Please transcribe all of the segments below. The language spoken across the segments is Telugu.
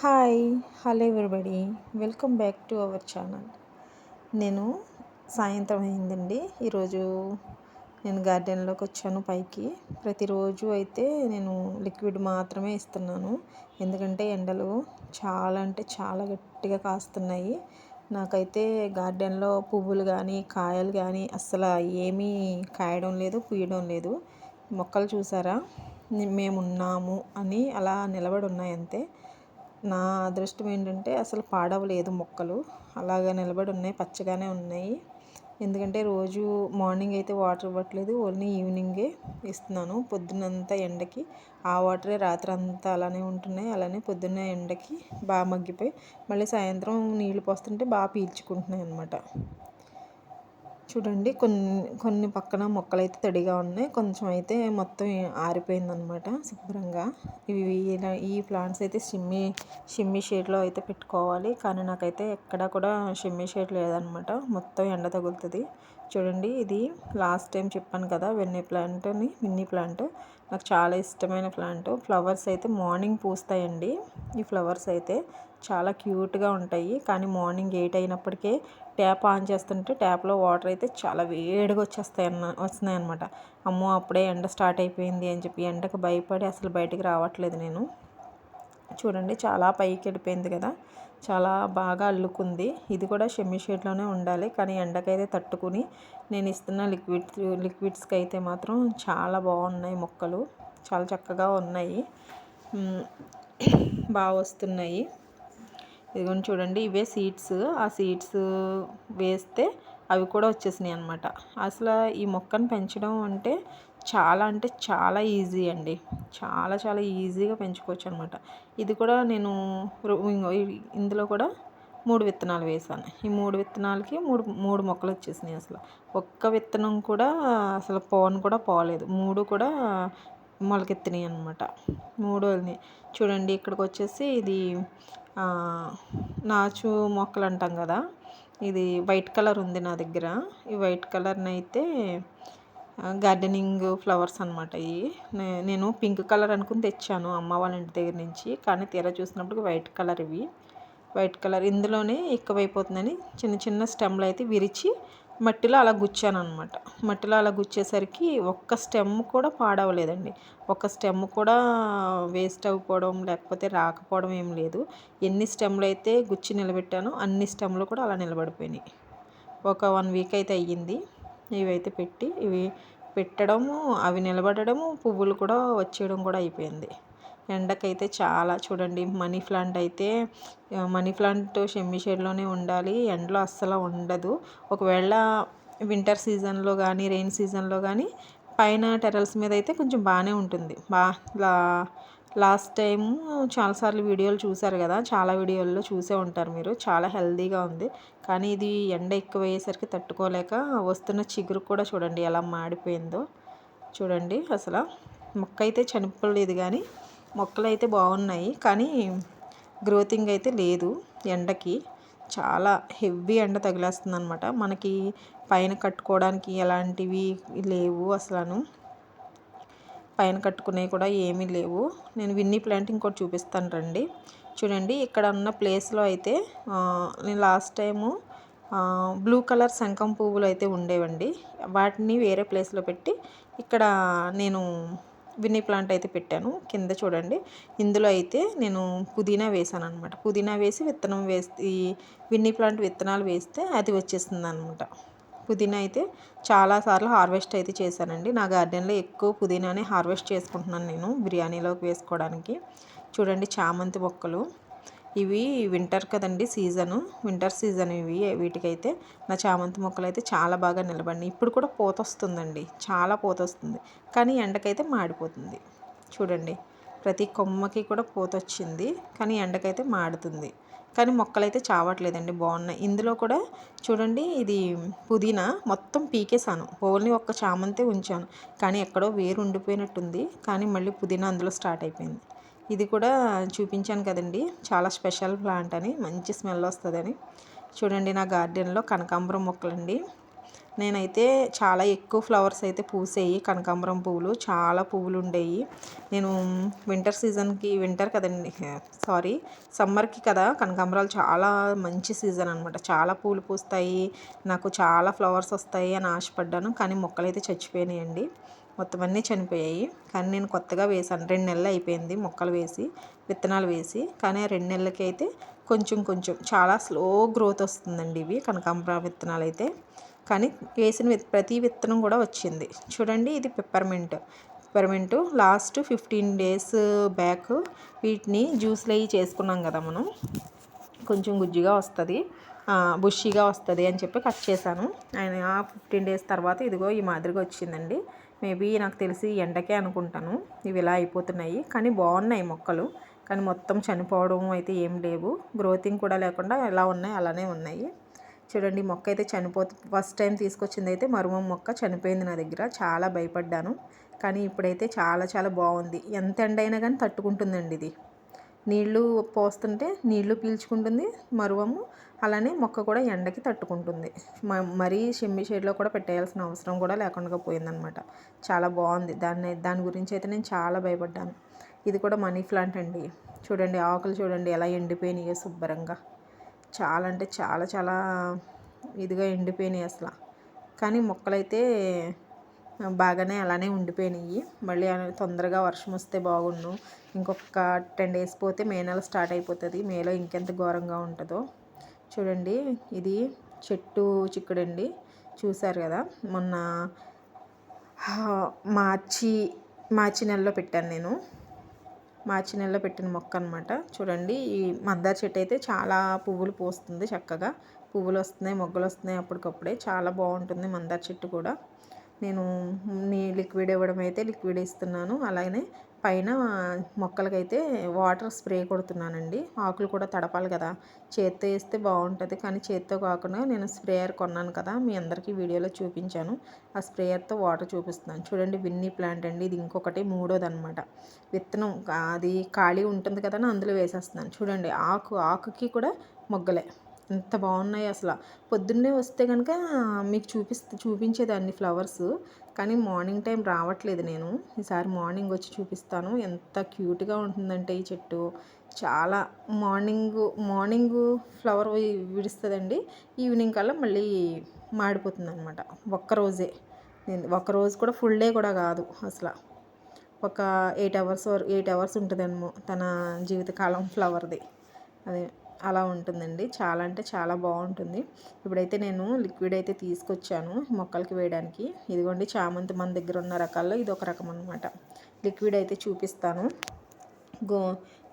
Hi hello everybody. Welcome back to our channel. నేను సాయంత్రం అయిందండి. ఈరోజు నేను గార్డెన్లోకి వచ్చాను పైకి. ప్రతిరోజు అయితే నేను లిక్విడ్ మాత్రమే ఇస్తున్నాను. ఎందుకంటే ఎండలు చాలా అంటే చాలా గట్టిగా కాస్తున్నాయి. నాకైతే గార్డెన్లో పువ్వులు కానీ కాయలు కానీ అస్సలు ఏమీ కాయడం లేదు పూయడం లేదు. మొక్కలు చూసారా? మేము ఉన్నాము అని అలా నిలబడి ఉన్నాయి అంతే నా అదృష్టం ఏంటంటే అసలు పాడవలేదు మొక్కలు. అలాగా నిలబడి ఉన్నాయి పచ్చగానే ఉన్నాయి. ఎందుకంటే రోజు మార్నింగ్ అయితే వాటర్ ఇవ్వట్లేదు ఓన్లీ ఈవినింగే ఇస్తున్నాను. పొద్దునంతా ఎండకి ఆ వాటరే రాత్రి అంతా అలానే ఉంటున్నాయి. అలానే పొద్దున్న ఎండకి బాగా మగ్గిపోయి మళ్ళీ సాయంత్రం నీళ్ళు పోస్తుంటే బాగా పీల్చుకుంటున్నాయి అన్నమాట. చూడండి కొన్ని కొన్ని పక్కన మొక్కలు అయితే తడిగా ఉన్నాయి. కొంచెం అయితే మొత్తం ఆరిపోయిందనమాట శుభ్రంగా. ఇవి ఇలా ఈ ప్లాంట్స్ అయితే షిమ్మి షిమ్మి షేడ్లో అయితే పెట్టుకోవాలి. కానీ నాకైతే ఎక్కడ కూడా షిమ్మి షేడ్ లేదనమాట మొత్తం ఎండ తగులుతుంది. చూడండి ఇది లాస్ట్ టైం చెప్పాను కదా వెన్నీ ప్లాంట్ని మిన్నీ ప్లాంట్. నాకు చాలా ఇష్టమైన ప్లాంట్. ఫ్లవర్స్ అయితే మార్నింగ్ పూస్తాయండి. ఈ ఫ్లవర్స్ అయితే చాలా క్యూట్గా ఉంటాయి. కానీ మార్నింగ్ ఎయిట్ అయినప్పటికే ట్యాప్ ఆన్ చేస్తుంటే ట్యాప్లో వాటర్ అయితే చాలా వేడిగా వచ్చేస్తాయి అన్న వస్తున్నాయి అనమాట అమ్మో అప్పుడే ఎండ స్టార్ట్ అయిపోయింది అని చెప్పి ఎండకు భయపడి అసలు బయటికి రావట్లేదు నేను. చూడండి చాలా పైకి వెళ్ళిపోయింది కదా. చాలా బాగా అల్లుకుంది. ఇది కూడా షెమ్మి షేడ్లోనే ఉండాలి. కానీ ఎండకైతే తట్టుకుని నేను ఇస్తున్న లిక్విడ్ లిక్విడ్స్కి అయితే మాత్రం చాలా బాగున్నాయి మొక్కలు. చాలా చక్కగా ఉన్నాయి. బాగా వస్తున్నాయి. ఇదిగోండి చూడండి ఇవే సీడ్స్ ఆ సీడ్స్ వేస్తే అవి కూడా వచ్చేసినాయి అనమాట అసలు ఈ మొక్కను పెంచడం అంటే చాలా అంటే చాలా ఈజీ అండి. చాలా చాలా ఈజీగా పెంచుకోవచ్చు అనమాట ఇది కూడా నేను ఇందులో కూడా మూడు విత్తనాలు వేసాను. ఈ మూడు విత్తనాలకి మూడు మూడు మొక్కలు వచ్చేసినాయి అసలు. ఒక్క విత్తనం కూడా అసలు పోను కూడా పోలేదు. మూడు కూడా మొలకెత్తినాయి అనమాట మూడు చూడండి ఇక్కడికి వచ్చేసి ఇది నాచు మొక్కలు అంటాం కదా. ఇది వైట్ కలర్ ఉంది నా దగ్గర. ఈ వైట్ కలర్ని అయితే గార్డెనింగ్ ఫ్లవర్స్ అనమాట ఇవి. నేను పింక్ కలర్ అనుకుని తెచ్చాను అమ్మ వాళ్ళ ఇంటి దగ్గర నుంచి. కానీ తీరా చూసినప్పుడు వైట్ కలర్ ఇవి. వైట్ కలర్ ఇందులోనే ఎక్కువైపోతుందని చిన్న చిన్న స్టెమ్లు అయితే విరిచి మట్టిలో అలా గుచ్చాను అనమాట మట్టిలో అలా గుచ్చేసరికి ఒక్క స్టెమ్ కూడా పాడవలేదండి. ఒక స్టెమ్ కూడా వేస్ట్ అవ్వకపోవడం లేకపోతే రాకపోవడం ఏం లేదు. ఎన్ని స్టెమ్లు అయితే గుచ్చి నిలబెట్టానో అన్ని స్టెమ్లు కూడా అలా నిలబడిపోయినాయి. ఒక వన్ వీక్ అయితే అయ్యింది. ఇవైతే పెట్టి ఇవి పెట్టడము అవి నిలబడము పువ్వులు కూడా వచ్చేయడం కూడా అయిపోయింది. ఎండకైతే చాలా చూడండి మనీ ప్లాంట్ అయితే మనీ ప్లాంట్ షెమ్మి షేడ్లోనే ఉండాలి. ఎండలో అస్సలు ఉండదు. ఒకవేళ వింటర్ సీజన్లో కానీ రెయిన్ సీజన్లో కానీ పైన టెరల్స్ మీద అయితే కొంచెం బాగానే ఉంటుంది. బా లాస్ట్ టైం చాలాసార్లు వీడియోలు చూశారు కదా చాలా వీడియోల్లో చూసే ఉంటారు మీరు. చాలా హెల్తీగా ఉంది. కానీ ఇది ఎండ ఎక్కువ అయ్యేసరికి తట్టుకోలేక వస్తున్న చిగురు కూడా చూడండి ఎలా మాడిపోయిందో. చూడండి అసలు. మొక్క అయితే చనిపోలేదు కానీ మొక్కలు అయితే బాగున్నాయి కానీ గ్రోతింగ్ అయితే లేదు ఎండకి. చాలా హెవీ ఎండ తగిలేస్తుంది అనమాట మనకి పైన కట్టుకోవడానికి ఎలాంటివి లేవు అసలు పైన కట్టుకునేవి కూడా ఏమీ లేవు. నేను విన్నీ ప్లాంట్ ఇంకోటి చూపిస్తాను రండి. చూడండి ఇక్కడ ఉన్న ప్లేస్లో అయితే నేను లాస్ట్ టైము బ్లూ కలర్ శంఖం పువ్వులు అయితే ఉండేవండి. వాటిని వేరే ప్లేస్లో పెట్టి ఇక్కడ నేను విన్నీ ప్లాంట్ అయితే పెట్టాను. కింద చూడండి. ఇందులో అయితే నేను పుదీనా వేసాను అనమాట పుదీనా వేసి విత్తనం వేసి విన్నీ ప్లాంట్ విత్తనాలు వేస్తే అది వచ్చేస్తుంది అనమాట పుదీనా అయితే చాలాసార్లు హార్వెస్ట్ అయితే చేశానండి. నా గార్డెన్లో ఎక్కువ పుదీనానే హార్వెస్ట్ చేసుకుంటున్నాను నేను బిర్యానీలోకి వేసుకోవడానికి. చూడండి చామంతి మొక్కలు. ఇవి వింటర్ కదండి సీజను. వింటర్ సీజన్ ఇవి వీటికైతే నా చామంతి మొక్కలు అయితే చాలా బాగా నిలబడినాయి. ఇప్పుడు కూడా పూత వస్తుందండి. చాలా పూత వస్తుంది. కానీ ఎండకైతే మాడిపోతుంది. చూడండి. ప్రతి కొమ్మకి కూడా పూత వచ్చింది. కానీ ఎండకైతే మాడుతుంది. కానీ మొక్కలైతే చావట్లేదండి. బాగున్నాయి. ఇందులో కూడా చూడండి ఇది పుదీనా మొత్తం పీకేసాను ఓన్లీ ఒక్క చామంతే ఉంచాను. కానీ ఎక్కడో వేరు ఉండిపోయినట్టుంది. కానీ మళ్ళీ పుదీనా అందులో స్టార్ట్ అయిపోయింది. ఇది కూడా చూపించాను కదండి. చాలా స్పెషల్ ప్లాంట్ అని మంచి స్మెల్ వస్తుందని. చూడండి నా గార్డెన్లో కనకాంబరం మొక్కలండి. నేనైతే చాలా ఎక్కువ ఫ్లవర్స్ అయితే పూసాయి కనకాంబరం పువ్వులు. చాలా పువ్వులు ఉండేవి నేను వింటర్ సీజన్కి వింటర్ కదండి సారీ సమ్మర్కి కదా కనకాంబరాలు చాలా మంచి సీజన్ అనమాట చాలా పూలు పూస్తాయి నాకు చాలా ఫ్లవర్స్ వస్తాయి అని ఆశపడ్డాను కానీ మొక్కలు అయితే చచ్చిపోయినాయండి. మొత్తం అన్నీ చనిపోయాయి. కానీ నేను కొత్తగా వేసాను రెండు నెలలు అయిపోయింది మొక్కలు వేసి విత్తనాలు వేసి. కానీ రెండు నెలలకి అయితే కొంచెం కొంచెం చాలా స్లో గ్రోత్ వస్తుందండి ఇవి కనకాంబర విత్తనాలు అయితే. కానీ వేసిన విత్ ప్రతి విత్తనం కూడా వచ్చింది. చూడండి ఇది peppermint peppermint last fifteen days back వీటిని జ్యూస్లు అవి చేసుకున్నాం కదా మనం. కొంచెం గుజ్జిగా వస్తుంది. బుషిగా వస్తుంది అని చెప్పి కట్ చేశాను. ఆయన ఫిఫ్టీన్ డేస్ తర్వాత ఇదిగో ఈ మాదిరిగా వచ్చిందండి. మేబీ నాకు తెలిసి ఎండకే అనుకుంటాను. ఇవి ఇలా అయిపోతున్నాయి. కానీ బాగున్నాయి మొక్కలు. కానీ మొత్తం చనిపోవడం అయితే ఏం లేవు. గ్రోతింగ్ కూడా లేకుండా ఎలా ఉన్నాయి అలానే ఉన్నాయి. చూడండి మొక్క అయితే చనిపోతు ఫస్ట్ టైం తీసుకొచ్చింది అయితే మరువం మొక్క చనిపోయింది నా దగ్గర. చాలా భయపడ్డాను. కానీ ఇప్పుడైతే చాలా చాలా బాగుంది. ఎంత ఎండ అయినా కానీ తట్టుకుంటుందండి ఇది. నీళ్ళు పోస్తుంటే నీళ్ళు పీల్చుకుంటుంది మరువము. అలానే మొక్క కూడా ఎండకి తట్టుకుంటుంది. మరీ షెమ్మి షేడ్లో కూడా పెట్టేయాల్సిన అవసరం కూడా లేకుండా పోయిందనమాట చాలా బాగుంది. దాన్ని దాని గురించి అయితే నేను చాలా భయపడ్డాను. ఇది కూడా మనీ ప్లాంట్ అండి. చూడండి ఆకులు చూడండి ఎలా ఎండిపోయినాయో శుభ్రంగా. చాలా అంటే చాలా చాలా ఇదిగా ఎండిపోయినాయి అసలు. కానీ మొక్కలైతే బాగానే అలానే ఉండిపోయినాయి. మళ్ళీ తొందరగా వర్షం వస్తే బాగుండు. ఇంకొక టెన్ డేస్ పోతే మే నెల స్టార్ట్ అయిపోతుంది. మేలో ఇంకెంత ఘోరంగా ఉంటుందో. చూడండి ఇది చెట్టు చిక్కుడండి. చూశారు కదా మొన్న మార్చి మార్చి నెలలో పెట్టాను నేను. మార్చి నెలలో పెట్టిన మొక్క అనమాట చూడండి ఈ మందార చెట్టు అయితే చాలా పువ్వులు పూస్తుంది చక్కగా. పువ్వులు వస్తున్నాయి మొగ్గలు వస్తున్నాయి అప్పటికప్పుడే. చాలా బాగుంటుంది మందార చెట్టు కూడా. నేను నీ లిక్విడ్ ఇవ్వడం అయితే లిక్విడ్ ఇస్తున్నాను. అలాగే పైన మొక్కలకైతే వాటర్ స్ప్రే కొడుతున్నానండి. ఆకులు కూడా తడపాలి కదా. చేత్తో వేస్తే బాగుంటుంది. కానీ చేత్తో కాకుండా నేను స్ప్రేయర్ కొన్నాను కదా. మీ అందరికీ వీడియోలో చూపించాను. ఆ స్ప్రేయర్తో వాటర్ చూపిస్తున్నాను. చూడండి విన్నీ ప్లాంట్ అండి. ఇది ఇంకొకటి మూడోది అనమాట విత్తనం అది ఖాళీ ఉంటుంది కదా అందులో వేసేస్తున్నాను. చూడండి ఆకు ఆకుకి కూడా మొగ్గలే. ఎంత బాగున్నాయి అసలు. పొద్దున్నే వస్తే కనుక మీకు చూపిస్తే చూపించేదాన్ని ఫ్లవర్స్ కానీ మార్నింగ్ టైం రావట్లేదు నేను. ఈసారి మార్నింగ్ వచ్చి చూపిస్తాను. ఎంత క్యూట్గా ఉంటుందంటే ఈ చెట్టు. చాలా మార్నింగ్ మార్నింగ్ ఫ్లవర్ విడుస్తుందండి. ఈవినింగ్ కల్లా మళ్ళీ మాడిపోతుంది అనమాట ఒక్కరోజే నేను ఒక్కరోజు కూడా ఫుల్ డే కూడా కాదు అసలు. ఒక ఎయిట్ అవర్స్ ఎయిట్ అవర్స్ ఉంటుందేమో తన జీవితకాలం ఫ్లవర్ది. అదే. అలా ఉంటుందండి. చాలా అంటే చాలా బాగుంటుంది. ఇప్పుడైతే నేను లిక్విడ్ అయితే తీసుకొచ్చాను మొక్కలకి వేయడానికి. ఇదిగోండి చామంతి మన దగ్గర ఉన్న రకాల్లో ఇది ఒక రకం అనమాట లిక్విడ్ అయితే చూపిస్తాను. గో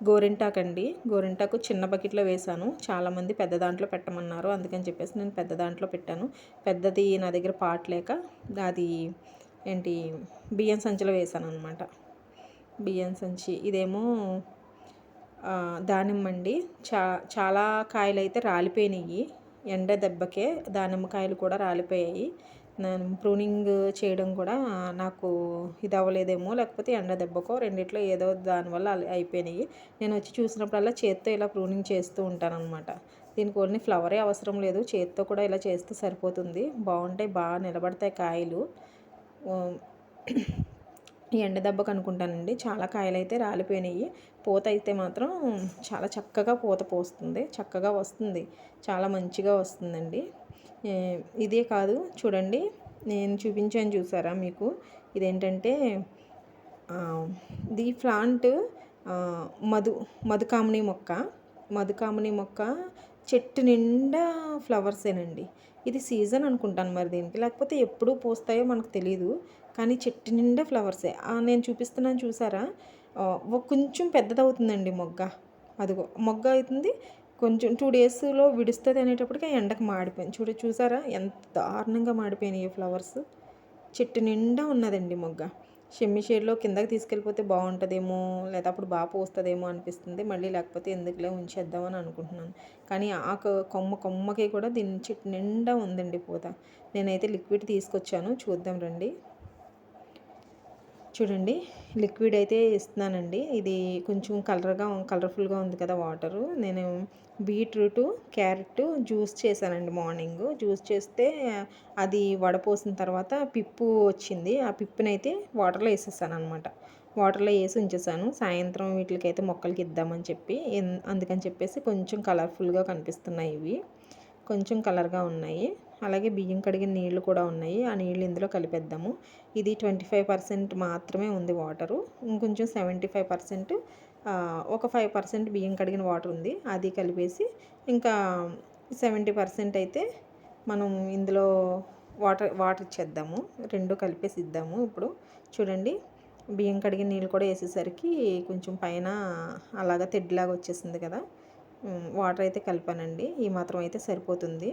గోరింటాకు అండి. గోరింటాకు చిన్న బకెట్లో వేశాను. చాలామంది పెద్ద దాంట్లో పెట్టమన్నారు. అందుకని చెప్పేసి నేను పెద్ద దాంట్లో పెట్టాను. పెద్దది నా దగ్గర పాట్ లేక అది ఏంటి బియ్యం సంచిలో వేశాను అనమాట బియ్యం సంచి. ఇదేమో దానిమ్మ అండి. చా చాలా కాయలు అయితే రాలిపోయినాయి ఎండ దెబ్బకే దానిమ్మకాయలు కూడా రాలిపోయాయి. నేను ప్రూనింగ్ చేయడం కూడా నాకు ఇది అవ్వలేదేమో లేకపోతే ఎండ దెబ్బకో రెండిట్లో ఏదో దానివల్ల అయిపోయినాయి నేను వచ్చి చూసినప్పుడల్లా చేత్తో ఇలా ప్రూనింగ్ చేస్తూ ఉంటాను అనమాట దీనికి ఓన్లీ ఫ్లవరే అవసరం లేదు. చేత్తో కూడా ఇలా చేస్తే సరిపోతుంది. బాగుంటాయి బాగా నిలబడతాయి కాయలు. ఎండ దెబ్బకు అనుకుంటానండి చాలా కాయలు అయితే రాలిపోయినాయి పూత అయితే మాత్రం చాలా చక్కగా పూత పోస్తుంది. చక్కగా వస్తుంది. చాలా మంచిగా వస్తుందండి. ఇదే కాదు. చూడండి. నేను చూపించాను చూసారా మీకు? ఇదేంటంటే ది ప్లాంట్ మధు మధుకామిని మొక్క. మధుకామిని మొక్క చెట్టు నిండా ఫ్లవర్సేనండి. ఇది సీజన్ అనుకుంటాను మరి దీనికి. లేకపోతే ఎప్పుడు పూస్తాయో మనకు తెలియదు కానీ చెట్టు నిండా ఫ్లవర్సే. నేను చూపిస్తున్నాను చూసారా? కొంచెం పెద్దదవుతుందండి మొగ్గ. అదిగో మొగ్గ అవుతుంది. కొంచెం టూ డేస్లో విడుస్తుంది అనేటప్పటికి ఎండకు మాడిపోయింది. చూడ చూసారా? ఎంత దారుణంగా మాడిపోయినాయి ఫ్లవర్స్. చెట్టు నిండా ఉన్నదండి మొగ్గ. షెమ్మి షేడ్లో కిందకి తీసుకెళ్ళిపోతే బాగుంటుందేమో లేదా అప్పుడు బాగా పోస్తుందేమో అనిపిస్తుంది. మళ్ళీ లేకపోతే ఎందుకులే ఉంచేద్దామని అనుకుంటున్నాను. కానీ ఆకు కొమ్మ కొమ్మకి కూడా దీని చెట్టు నిండా ఉందండి పూత. నేనైతే లిక్విడ్ తీసుకొచ్చాను. చూద్దాం రండి. చూడండి లిక్విడ్ అయితే ఇస్తున్నానండి. ఇది కొంచెం కలర్గా కలర్ఫుల్గా ఉంది కదా వాటరు. నేను బీట్రూట్ క్యారెట్ జ్యూస్ చేశానండి మార్నింగ్. జ్యూస్ చేస్తే అది వడపోసిన తర్వాత పిప్పు వచ్చింది. ఆ పిప్పునైతే వాటర్లో వేసేసాను అనమాట వాటర్లో వేసి ఉంచేసాను. సాయంత్రం వీటికైతే మొక్కలకి ఇద్దామని చెప్పి అందుకని చెప్పేసి కొంచెం కలర్ఫుల్గా కనిపిస్తున్నాయి ఇవి. కొంచెం కలర్గా ఉన్నాయి. అలాగే బియ్యం కడిగిన నీళ్ళు కూడా ఉన్నాయి. ఆ నీళ్ళు ఇందులో కలిపేద్దాము. ఇది ట్వంటీ ఫైవ్ పర్సెంట్ మాత్రమే ఉంది వాటరు. ఇంకొంచెం సెవెంటీ ఫైవ్ పర్సెంట్ ఒక ఫైవ్ పర్సెంట్ బియ్యం కడిగిన వాటర్ ఉంది. అది కలిపేసి ఇంకా సెవెంటీ పర్సెంట్ అయితే మనం ఇందులో వాటర్ వాటర్ ఇచ్చేద్దాము. రెండు కలిపేసి ఇద్దాము ఇప్పుడు. చూడండి బియ్యం కడిగిన నీళ్ళు కూడా వేసేసరికి కొంచెం పైన అలాగా తెడ్డిలాగా వచ్చేసింది కదా. వాటర్ అయితే కలిపానండి. ఈ మాత్రం అయితే సరిపోతుంది.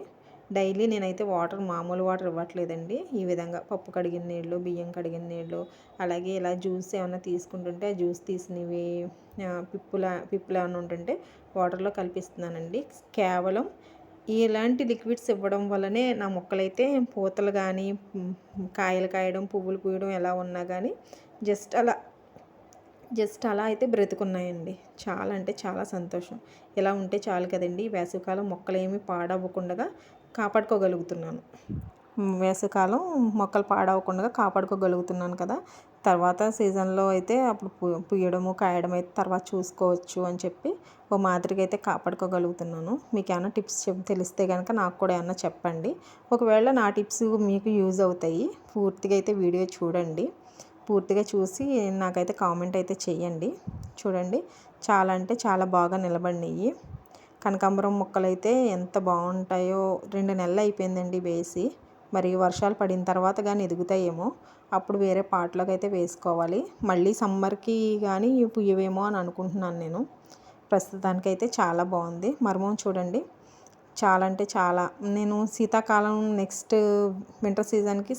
డైలీ నేనైతే వాటర్ మామూలు వాటర్ ఇవ్వట్లేదండి. ఈ విధంగా పప్పు కడిగిన నీళ్ళు బియ్యం కడిగిన నీళ్ళు అలాగే ఇలా జ్యూస్ ఏమైనా తీసుకుంటుంటే ఆ జ్యూస్ తీసినవి పిప్పుల పిప్పులు ఏమైనా ఉంటుంటే వాటర్లో కల్పిస్తున్నానండి. కేవలం ఇలాంటి లిక్విడ్స్ ఇవ్వడం వల్లనే నా మొక్కలైతే పూతలు కానీ కాయలు కాయడం పువ్వులు పూయడం ఎలా ఉన్నా కానీ జస్ట్ అలా జస్ట్ అలా అయితే బ్రతుకున్నాయండి. చాలా అంటే చాలా సంతోషం. ఇలా ఉంటే చాలు కదండి. వేసవికాలం మొక్కలు ఏమీ పాడవ్వకుండా కాపాడుకోగలుగుతున్నాను. వేసవికాలం మొక్కలు పాడవకుండా కాపాడుకోగలుగుతున్నాను కదా. తర్వాత సీజన్లో అయితే అప్పుడు పుయ్యడము కాయడం అయితే తర్వాత చూసుకోవచ్చు అని చెప్పి ఓ మాదిరిగా అయితే కాపాడుకోగలుగుతున్నాను. మీకు ఏమైనా టిప్స్ తెలిస్తే కనుక నాకు కూడా ఏమన్నా చెప్పండి. ఒకవేళ నా టిప్స్ మీకు యూజ్ అవుతాయి పూర్తిగా అయితే వీడియో చూడండి. పూర్తిగా చూసి నాకైతే కామెంట్ అయితే చేయండి. చూడండి చాలా అంటే చాలా బాగా నిలబడినాయి. కనకాంబరం మొక్కలైతే ఎంత బాగుంటాయో రెండు నెలలు అయిపోయిందండి వేసి. మరి వర్షాలు పడిన తర్వాత కానీ ఎదుగుతాయేమో. అప్పుడు వేరే పాటలోకి అయితే వేసుకోవాలి. మళ్ళీ సమ్మర్కి కానీ పుయ్యవేమో అని అనుకుంటున్నాను నేను. ప్రస్తుతానికైతే చాలా బాగుంది. మర్మం చూడండి. చాలా అంటే చాలా. నేను శీతాకాలం నెక్స్ట్ వింటర్ సీజన్కి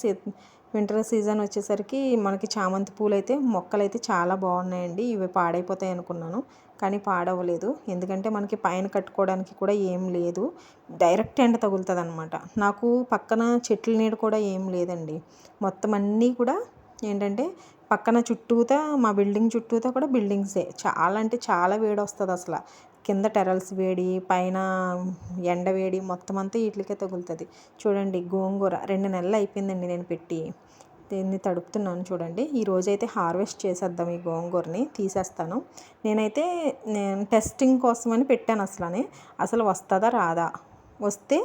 వింటర్ సీజన్ వచ్చేసరికి మనకి చామంతి పూలు అయితే మొక్కలు అయితే చాలా బాగున్నాయండి. ఇవి పాడైపోతాయి అనుకున్నాను కానీ పాడవలేదు. ఎందుకంటే మనకి పైన కట్టుకోవడానికి కూడా ఏం లేదు. డైరెక్ట్ ఎండ తగులుతుంది అనమాట నాకు పక్కన చెట్ల నీడ కూడా ఏం లేదండి. మొత్తం అన్నీ కూడా ఏంటంటే పక్కన చుట్టూతా మా బిల్డింగ్ చుట్టూతా కూడా బిల్డింగ్సే. చాలా అంటే చాలా వేడి వస్తుంది అసలు. కింద టెరల్స్ వేడి పైన ఎండ వేడి మొత్తం అంతా వీటికే తగులుతుంది. చూడండి గోంగూర. రెండు నెలలు అయిపోయిందండి నేను పెట్టి. దీన్ని తడుపుతున్నాను చూడండి. ఈ రోజైతే హార్వెస్ట్ చేసేద్దాం ఈ గోంగూరని తీసేస్తాను. నేనైతే నేను టెస్టింగ్ కోసమని పెట్టాను అసలు అసలు వస్తుందా రాదా? వస్తే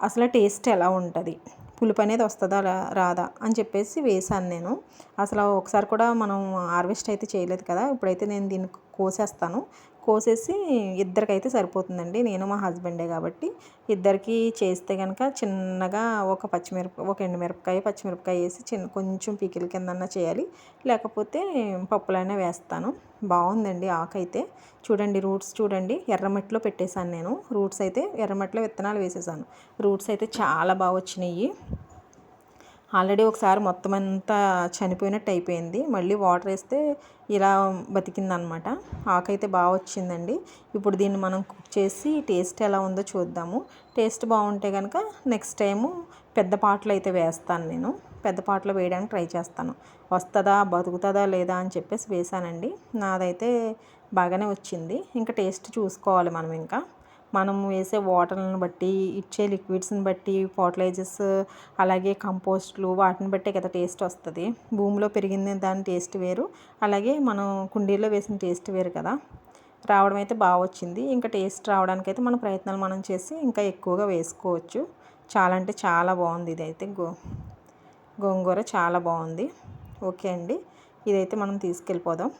అసలు టేస్ట్ ఎలా ఉంటుంది? పులుపు అనేది వస్తుందా రాదా? అని చెప్పేసి వేసాను నేను. అసలు ఒకసారి కూడా మనం హార్వెస్ట్ అయితే చేయలేదు కదా. ఇప్పుడైతే నేను దీన్ని కోసేస్తాను. కోసేసి ఇద్దరికైతే సరిపోతుందండి. నేను మా హస్బెండే కాబట్టి ఇద్దరికి చేస్తే కనుక చిన్నగా ఒక పచ్చిమిరప ఒక ఎండుమిరపకాయ పచ్చిమిరపకాయ వేసి చిన్న కొంచెం పీకిల కిందన్నా చేయాలి. లేకపోతే పప్పులైనా వేస్తాను. బాగుందండి ఆకైతే చూడండి రూట్స్ చూడండి. ఎర్రమట్టిలో పెట్టేశాను నేను. రూట్స్ అయితే ఎర్రమట్టిలో విత్తనాలు వేసేసాను రూట్స్ అయితే చాలా బాగా వచ్చినాయి. ఆల్రెడీ ఒకసారి మొత్తం అంతా చనిపోయినట్టు అయిపోయింది. మళ్ళీ వాటర్ వేస్తే ఇలా బతికిందనమాట. ఆకైతే బాగా వచ్చిందండి. ఇప్పుడు దీన్ని మనం కుక్ చేసి టేస్ట్ ఎలా ఉందో చూద్దాము. టేస్ట్ బాగుంటే కనుక నెక్స్ట్ టైము పెద్ద పాటలు అయితే వేస్తాను నేను. పెద్ద పాటలు వేయడానికి ట్రై చేస్తాను. వస్తుందా బతుకుతుందా లేదా అని చెప్పేసి వేసానండి నాదైతే బాగానే వచ్చింది. ఇంకా టేస్ట్ చూసుకోవాలి మనం ఇంకా. మనం వేసే వాటర్లను బట్టి ఇచ్చే లిక్విడ్స్ని బట్టి ఫర్టిలైజర్స్ అలాగే కంపోస్ట్లు వాటిని బట్టే కదా టేస్ట్ వస్తుంది. భూమిలో పెరిగింది దాని టేస్ట్ వేరు. అలాగే మనం కుండీలో వేసిన టేస్ట్ వేరు కదా. రావడం అయితే బాగా వచ్చింది. ఇంకా టేస్ట్ రావడానికైతే మన ప్రయత్నాలు మనం చేసి ఇంకా ఎక్కువగా వేసుకోవచ్చు. చాలా అంటే చాలా బాగుంది ఇదైతే. గో గోంగూర చాలా బాగుంది. ఓకే అండి. ఇదైతే మనం తీసుకెళ్ళిపోదాం.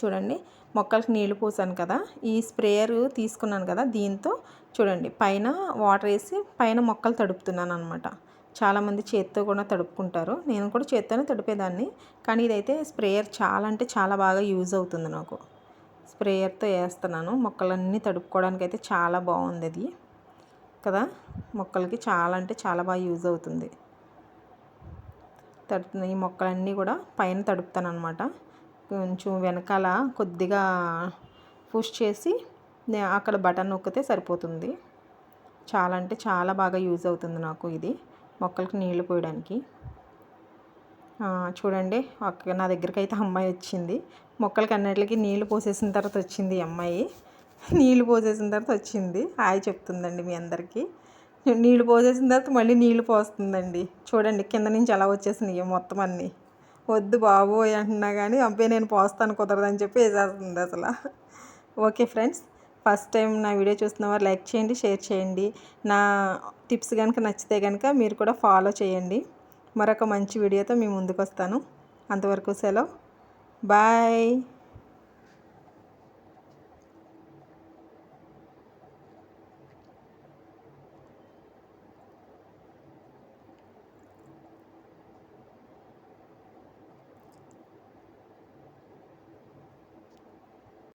చూడండి. మొక్కలకి నీళ్ళు పోసాను కదా ఈ స్ప్రేయర్ తీసుకున్నాను కదా దీంతో చూడండి పైన వాటర్ వేసి పైన మొక్కలు తడుపుతున్నాను అనమాట చాలామంది చేత్తో కూడా తడుపుకుంటారు. నేను కూడా చేత్తోనే తడిపేదాన్ని కానీ ఇదైతే స్ప్రేయర్ చాలా అంటే చాలా బాగా యూజ్ అవుతుంది నాకు. స్ప్రేయర్తో వేస్తున్నాను మొక్కలన్నీ తడుపుకోవడానికి అయితే చాలా బాగుంది అది. కదా మొక్కలకి చాలా అంటే చాలా బాగా యూజ్ అవుతుంది. తడుపుతున్న ఈ మొక్కలన్నీ కూడా పైన తడుపుతాను అనమాట కొంచెం వెనకాల కొద్దిగా పుష్ చేసి అక్కడ బటన్ నొక్కితే సరిపోతుంది. చాలా అంటే చాలా బాగా యూజ్ అవుతుంది నాకు ఇది మొక్కలకి నీళ్ళు పోయడానికి. చూడండి ఒక నా దగ్గరికి అయితే అమ్మాయి వచ్చింది. మొక్కలకి అన్నిటికి నీళ్ళు పోసేసిన తర్వాత వచ్చింది ఈ అమ్మాయి. నీళ్ళు పోసేసిన తర్వాత వచ్చింది. హాయ్ చెప్తుందండి మీ అందరికీ. నీళ్ళు పోసేసిన తర్వాత మళ్ళీ నీళ్ళు పోస్తుందండి. చూడండి కింద నుంచి ఎలా వచ్చేసినాయి మొత్తం అన్నీ. వద్దు బాబోయ్ అంటున్నా కానీ అబ్బాయి నేను పోస్తాను కుదరదని చెప్పి వేసేస్తుంది అసలు. ఓకే ఫ్రెండ్స్ ఫస్ట్ టైం నా వీడియో చూస్తున్న వారు లైక్ చేయండి షేర్ చేయండి. నా టిప్స్ కనుక నచ్చితే కనుక మీరు కూడా ఫాలో చేయండి. మరొక మంచి వీడియోతో మీ ముందుకు వస్తాను అంతవరకు సెలవు. బాయ్.